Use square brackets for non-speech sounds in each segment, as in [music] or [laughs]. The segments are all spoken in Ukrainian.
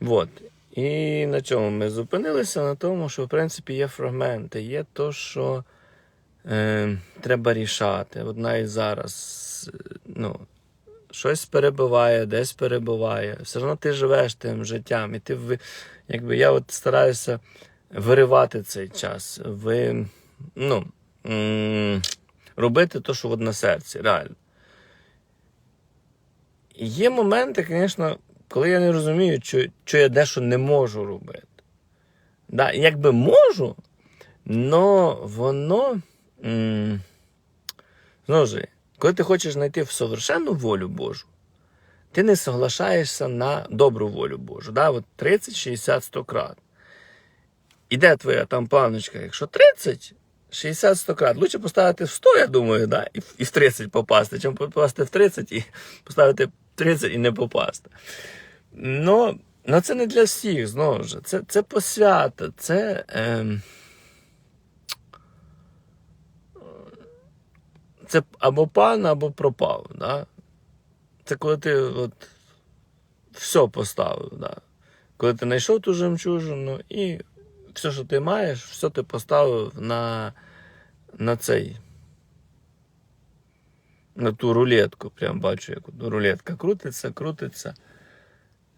От. І на чому ми зупинилися? На тому, що в принципі є фрагменти, є то, що е, треба рішати. От навіть зараз ну, щось перебиває, десь перебуває. Все одно ти живеш тим життям. І ти якби я от стараюся виривати цей час, ви, ну, робити те, що от на серці, реально. Є моменти, звісно, коли я не розумію, що, що я дещо не можу робити. Да, якби можу, але воно. М- знову ж, коли ти хочеш знайти в совершенну волю Божу, ти не соглашаєшся на добру волю Божу. Да? От 30, 60, 100 крат. Іде твоя там планочка, якщо 30, 60, 100 крат. Лучше поставити в 100, я думаю, да? і, і в 30 попасти, чим попасти в 30 і [laughs] поставити 30 і не попасти. Ну, ну це не для всіх, знову ж. Це, це посвята, це. Ем... Це або пан, або пропав. Да? Це коли ти от, все поставив. Да? Коли ти знайшов ту жемчужину і все, що ти маєш, все ти поставив на, на цей. На ту рулетку. Прям бачу, як рулетка крутиться, крутиться.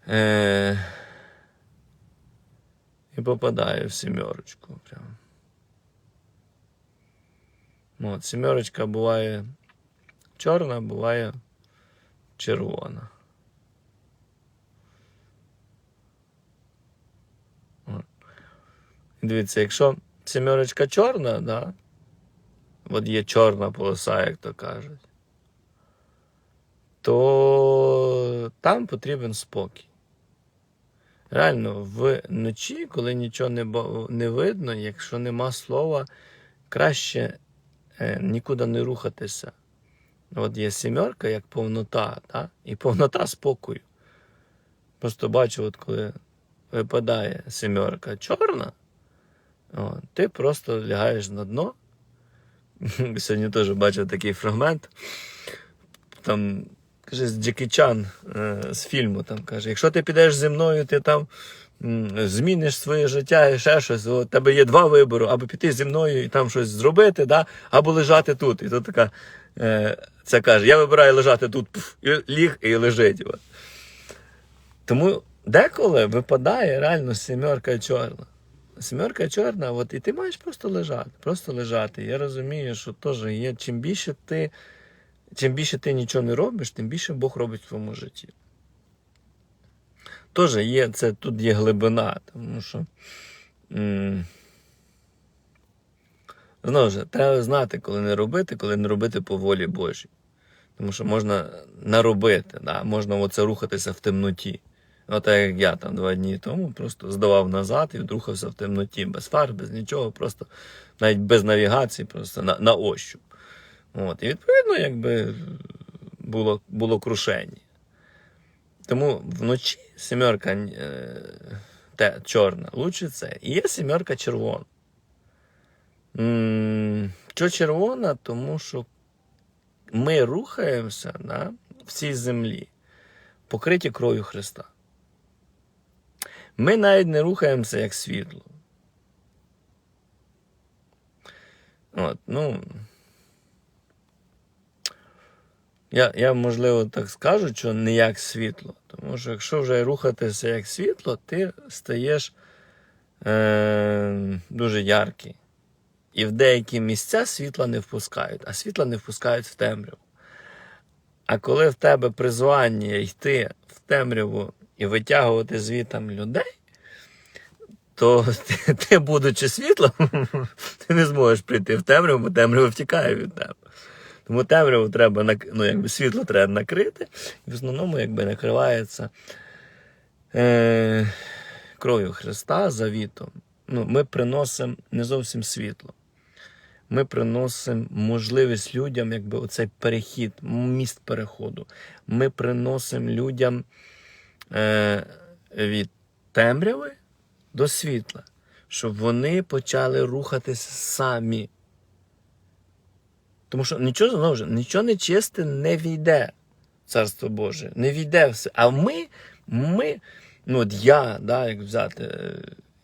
Е- і попадає в сімерочку. Прям. От, сімерочка буває чорна, буває червона. От. Дивіться, якщо сімерочка чорна, да, от є чорна полоса, як то кажуть, то там потрібен спокій. Реально, вночі, коли нічого не, не видно, якщо нема слова, краще е, нікуди не рухатися. От є сімерка як повнота, та? і повнота спокою. Просто бачу, от коли випадає сімерка чорна, о, ти просто лягаєш на дно. [laughs] Сьогодні теж бачив такий фрагмент. Там, каже, з Джекі Чан е, з фільму там каже: якщо ти підеш зі мною, ти там зміниш своє життя і ще щось. У тебе є два вибори: або піти зі мною і там щось зробити, да? або лежати тут. І тут така е, це каже: я вибираю лежати тут, пф, і ліг і лежить. От. Тому деколи випадає реально сімерка чорна. Сімерка чорна, от, і ти маєш просто лежати, просто лежати. Я розумію, що теж є, чим більше ти, чим більше ти нічого не робиш, тим більше Бог робить в твоєму житті. Теж є, це тут є глибина, тому що. Знову ж, треба знати, коли не робити, коли не робити по волі Божій. Тому що можна наробити, да? можна оце рухатися в темноті. От так як я там два дні тому просто здавав назад і рухався в темноті, без фар, без нічого, просто навіть без навігації, просто на, на ощуп. От. І відповідно, якби було, було крушення. Тому вночі сімерка е, чорна лучше це. І є сімерка червона. Що червона? Тому що ми рухаємося на, в цій землі, покриті кров'ю Христа. Ми навіть не рухаємося як світло. От, ну. Я, я, можливо, так скажу, що не як світло. Тому що якщо вже рухатися як світло, ти стаєш е, дуже яркий. І в деякі місця світла не впускають, а світла не впускають в темряву. А коли в тебе призвання йти в темряву і витягувати звітам людей, то [laughs] ти, ти будучи світлом, [laughs] ти не зможеш прийти в темряву, бо темрява втікає від тебе. Тому темряву треба ну, якби світло треба накрити, і в основному якби накривається е, кров'ю Христа завітом. Ну, ми приносимо не зовсім світло. Ми приносимо можливість людям, якби оцей перехід, міст переходу. Ми приносимо людям е, від темряви до світла, щоб вони почали рухатися самі. Тому що нічого знову ж, нічого нечисте не війде Царство Боже, не війде все. А ми, ми ну от я, да, як взяти, е,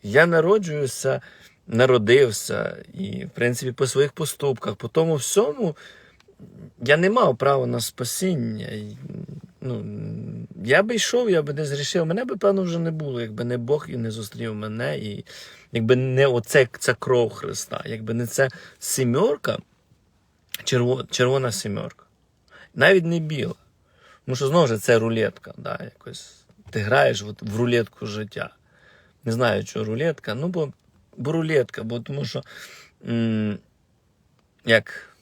я народжуюся, народився, і, в принципі, по своїх поступках, по тому всьому я не мав права на спасіння. Ну, я би йшов, я би десь рішив, мене би, певно, вже не було, якби не Бог і не зустрів мене, і якби не оце, ця кров Христа, якби не ця сімерка, черво, червона сімерка. Навіть не біла. Тому що знову ж це рулетка. Да, якось. Ти граєш от в рулетку життя. Не знаю, що рулетка. Ну, бо, бо рулетка, бо тому що м- як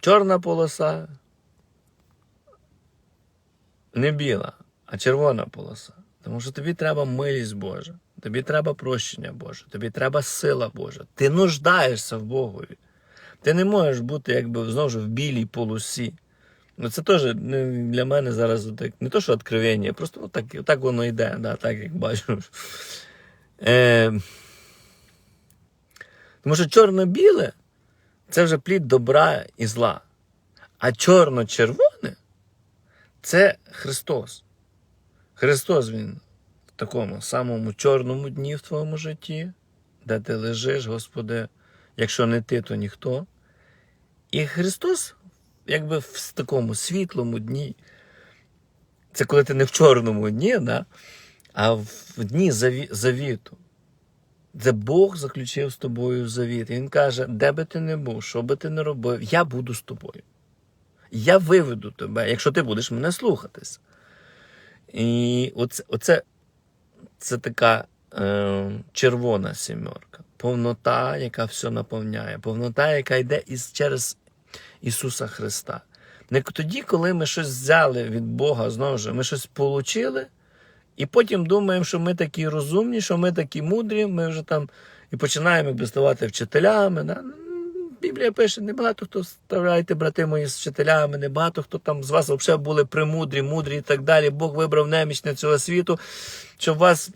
чорна полоса, не біла, а червона полоса. Тому що тобі треба милість Божа, тобі треба прощення Боже, тобі треба сила Божа. Ти нуждаєшся в Богові. Ти не можеш бути якби знову ж в білій полосі. Ну, це теж ну, для мене зараз так, не то, що відкровення, просто так, так воно йде, да, так як бачу. Е, тому що чорно-біле це вже плід добра і зла. А чорно-червоне це Христос. Христос Він в такому самому чорному дні в твоєму житті, де ти лежиш, Господи, якщо не ти, то ніхто. І Христос, якби в такому світлому дні, це коли ти не в чорному дні, да? а в дні заві- завіту. Це Бог заключив з тобою завіт. І Він каже, де би ти не був, що би ти не робив, я буду з тобою. Я виведу тебе, якщо ти будеш мене слухатись. І оце, оце це така е, червона сімерка, повнота, яка все наповняє, повнота, яка йде із, через Ісуса Христа. Не тоді, коли ми щось взяли від Бога, знову ж, ми щось отримали, і потім думаємо, що ми такі розумні, що ми такі мудрі, ми вже там і починаємо якби ставати вчителями. Да? Біблія пише, небагато хто ставляйте, брати мої з вчителями, небагато хто там з вас взагалі були премудрі, мудрі і так далі. Бог вибрав немічне цього світу, щоб вас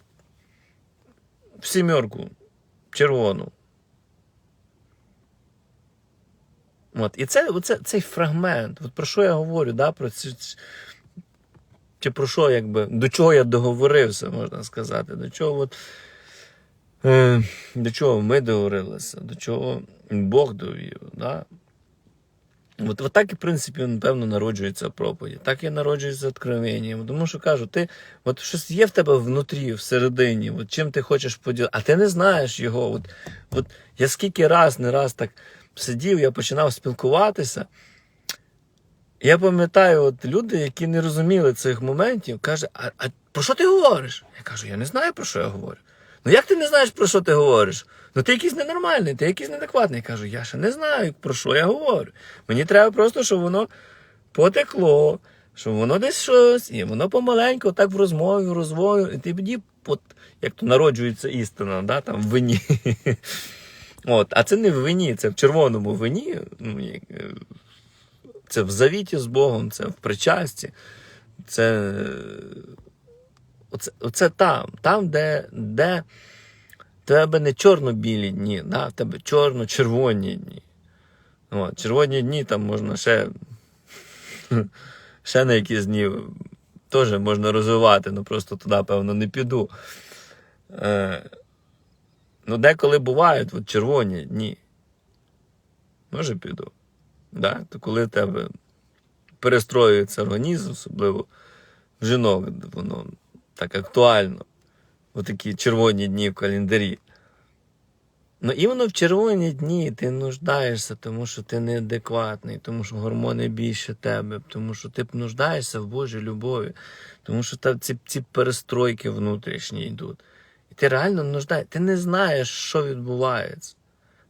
в сімерку червону. От. І це, оце, цей фрагмент, от про що я говорю, да, про ці, чи про що, якби, до чого я договорився, можна сказати, до чого, от, е, до чого ми договорилися, до чого Бог довів. Да? От, от так і, в принципі, напевно, народжується проповідь. Так і народжується откровення. Тому що кажу, ти от щось є в тебе внутрі, всередині, от чим ти хочеш поділити, а ти не знаєш його. От, от я скільки раз, не раз так сидів, я починав спілкуватися. Я пам'ятаю, от люди, які не розуміли цих моментів, каже, а, а про що ти говориш? Я кажу, я не знаю, про що я говорю. Ну як ти не знаєш, про що ти говориш? Ну ти якийсь ненормальний, ти якийсь неадекватний. Я кажу, я ще не знаю, про що я говорю. Мені треба просто, щоб воно потекло, щоб воно десь щось, і воно помаленьку, так в розмові, в розвою, і ти тоді, от, як то народжується істина, да, там в вині. [laughs] От, а це не в вині, це в червоному вині. Ну, е, це в завіті з Богом, це в причасті. Це, оце, оце там, там, де, де тебе не чорно-білі дні, да? в тебе чорно-червоні дні. От, червоні дні там можна ще, [laughs] ще на якісь дні теж можна розвивати, ну просто туди, певно, не піду. Е, ну, деколи бувають от червоні дні. Може, піду. Да? То коли тебе перестроюється організм, особливо в жінок, воно так актуально. Отакі червоні дні в календарі. Ну, іменно в червоні дні ти нуждаєшся, тому що ти неадекватний, тому що гормони більше тебе, тому що ти нуждаєшся в Божій любові, тому що та, ці, ці перестройки внутрішні йдуть. І ти реально нуждаєшся. Ти не знаєш, що відбувається.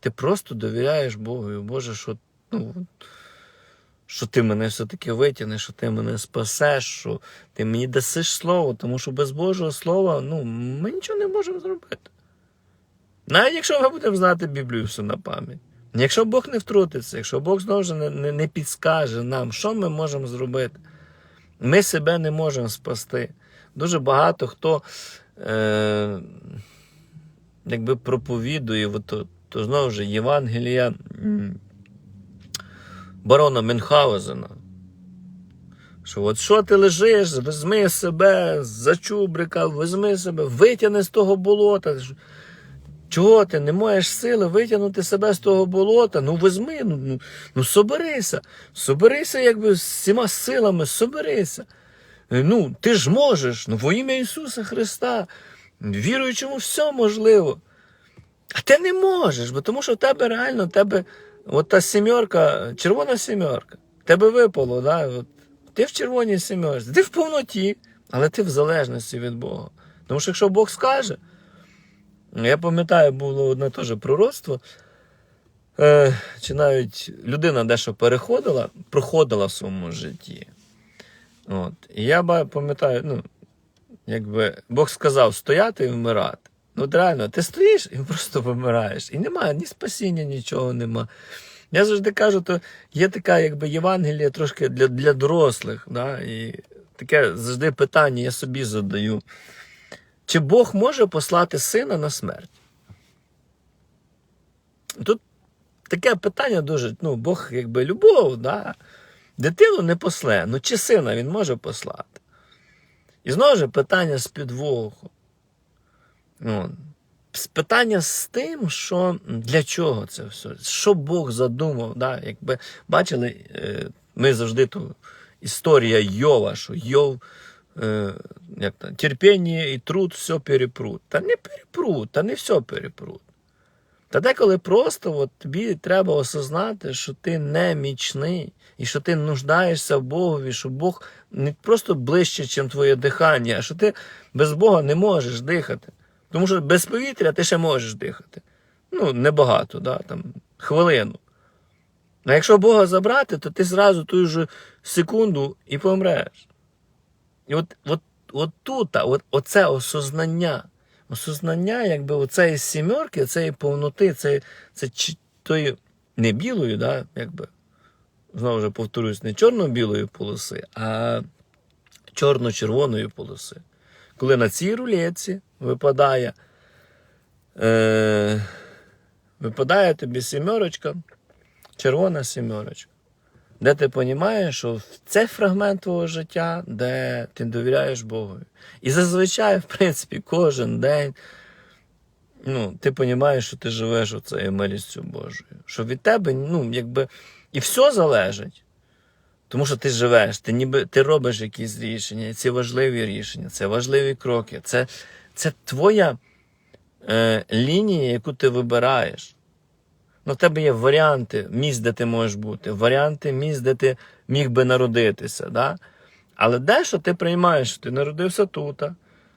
Ти просто довіряєш Богу, Боже, що, ну, що ти мене все-таки витягнеш, що ти мене спасеш, що ти мені дасиш слово, тому що без Божого слова ну, ми нічого не можемо зробити. Навіть якщо ми будемо знати Біблію все на пам'ять. Якщо Бог не втрутиться, якщо Бог знову ж не, не, не підскаже нам, що ми можемо зробити, ми себе не можемо спасти. Дуже багато хто е, якби проповідує, то, то знову ж Євангелія барона Мюнхгаузена. Що от що ти лежиш, візьми себе за чубрика, візьми себе, витягни з того болота. Чого ти не маєш сили витягнути себе з того болота? Ну візьми, ну, ну, ну соберися, соберися якби з всіма силами, соберися. Е, Ну, ти ж можеш, ну во ім'я Ісуса Христа, віруючому все можливо. А ти не можеш, бо тому що в тебе реально, в тебе от та сімерка, червона сімерка, тебе випало, да? от, ти в червоній сімерці, ти в повноті, але ти в залежності від Бога. Тому що якщо Бог скаже, я пам'ятаю, було одне теж пророцтво, е, чи навіть людина дещо переходила, проходила в своєму житті. От. І я пам'ятаю, ну, якби Бог сказав стояти і вмирати. Ну, от реально, ти стоїш і просто вимираєш. І немає ні спасіння, нічого нема. Я завжди кажу, то є така, якби Євангелія трошки для, для дорослих. Да? І таке завжди питання я собі задаю. Чи Бог може послати сина на смерть? Тут таке питання дуже, ну, Бог якби любов, да? дитину не после, ну чи сина він може послати? І знову ж питання з підвоху. Ну, питання з тим, що для чого це все? Що Бог задумав? Да? Якби бачили, е, ми завжди ту історія Йова, що Йов, е, як там, терпіння і труд все перепрут. Та не перепрут, та не все перепрут. Та деколи просто от, тобі треба осознати, що ти немічний, і що ти нуждаєшся в Богові, що Бог не просто ближче, ніж твоє дихання, а що ти без Бога не можеш дихати. Тому що без повітря ти ще можеш дихати. Ну, небагато, да, там, хвилину. А якщо Бога забрати, то ти зразу ту ж секунду і помреш. І от, от, от тут, от, оце осознання, осознання, якби оцеї сімерки, цієї повноти, це, тої не білої, да, якби, знову ж повторюсь, не чорно-білої полоси, а чорно-червоної полоси. Коли на цій рулетці випадає, е, випадає тобі сімерочка, червона сімерочка, де ти розумієш, що це фрагмент твого життя, де ти довіряєш Богові. І зазвичай, в принципі, кожен день ну, ти розумієш, що ти живеш оцею милістю Божою. Що від тебе, ну, якби, і все залежить. Тому що ти живеш, ти ніби ти робиш якісь рішення, ці важливі рішення, це важливі кроки. Це, це твоя е, лінія, яку ти вибираєш. Ну, в тебе є варіанти місць, де ти можеш бути, варіанти місць, де ти міг би народитися. Да? Але дещо ти приймаєш, ти народився тут,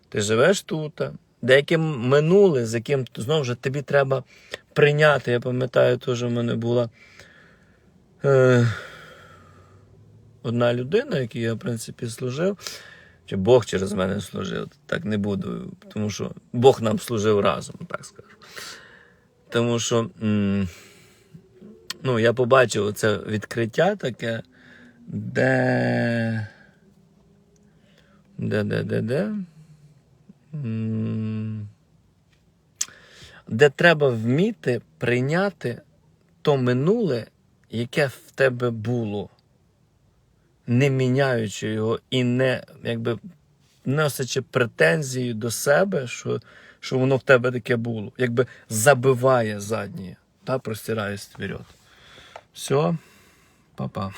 ти живеш тут, деяке минуле, з яким знову ж тобі треба прийняти. Я пам'ятаю, теж у мене була е, одна людина, якій я, в принципі, служив, чи Бог через мене служив, так не буду, тому що Бог нам служив разом, так скажу. Тому що ну, я побачив це відкриття таке, де. Де, де, де, де? Де треба вміти прийняти то минуле, яке в тебе було, не міняючи його і не якби носячи претензії до себе, що, що воно в тебе таке було, якби забиває заднє, та простирає вперед. Все, па-па.